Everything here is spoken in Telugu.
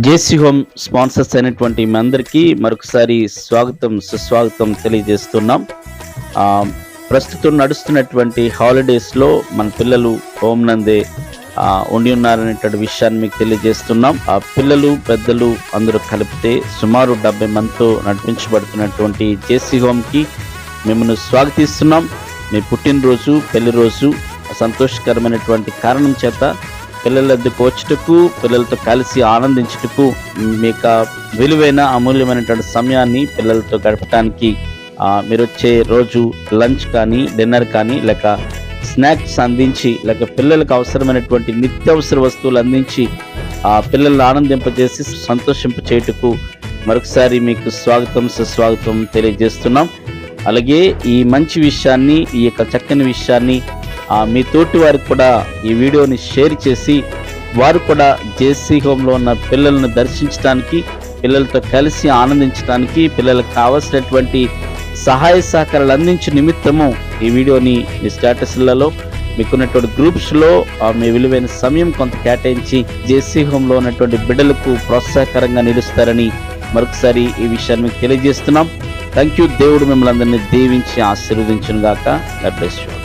జేసీ హోమ్ స్పాన్సర్స్ అయినటువంటి మీ అందరికీ మరొకసారి స్వాగతం సుస్వాగతం తెలియజేస్తున్నాం. ప్రస్తుతం నడుస్తున్నటువంటి హాలిడేస్లో మన పిల్లలు హోమ్ నందే ఉండి ఉన్నారనేటువంటి విషయాన్ని మీకు తెలియజేస్తున్నాం. ఆ పిల్లలు పెద్దలు అందరూ కలిపితే సుమారు డెబ్బై మందితో నడిపించబడుతున్నటువంటి జేసీ హోమ్కి మిమ్మల్ని స్వాగతిస్తున్నాం. మీ పుట్టినరోజు పెళ్ళి రోజు సంతోషకరమైనటువంటి కారణం చేత పిల్లల పోచుటకు పిల్లలతో కలిసి ఆనందించుటకు మీ యొక్క విలువైన అమూల్యమైనటువంటి సమయాన్ని పిల్లలతో గడపడానికి మీరు వచ్చే రోజు లంచ్ కానీ డిన్నర్ కానీ లేక స్నాక్స్ అందించి లేక పిల్లలకు అవసరమైనటువంటి నిత్యావసర వస్తువులు అందించి ఆ పిల్లల్ని ఆనందింపజేసి సంతోషింప చేయుటకు మరొకసారి మీకు స్వాగతం సుస్వాగతం తెలియజేస్తున్నాం. అలాగే ఈ మంచి విషయాన్ని ఈ యొక్క చక్కని విషయాన్ని మీ తోటి వారికి కూడా ఈ వీడియోని షేర్ చేసి వారు కూడా జేసీ హోమ్లో ఉన్న పిల్లలను దర్శించడానికి పిల్లలతో కలిసి ఆనందించడానికి పిల్లలకు కావలసినటువంటి సహాయ సహకారాలు అందించే నిమిత్తము ఈ వీడియోని మీ స్టేటస్లలో మీకున్నటువంటి గ్రూప్స్లో ఆ, మీ విలువైన సమయం కొంత కేటాయించి జేసీ హోమ్లో ఉన్నటువంటి బిడ్డలకు ప్రోత్సాహకరంగా నిలుస్తారని మరొకసారి ఈ విషయాన్ని మీకు తెలియజేస్తున్నాం థ్యాంక్ యూ దేవుడు మిమ్మల్ని అందరినీ దీవించి ఆశీర్వదించును గాక God.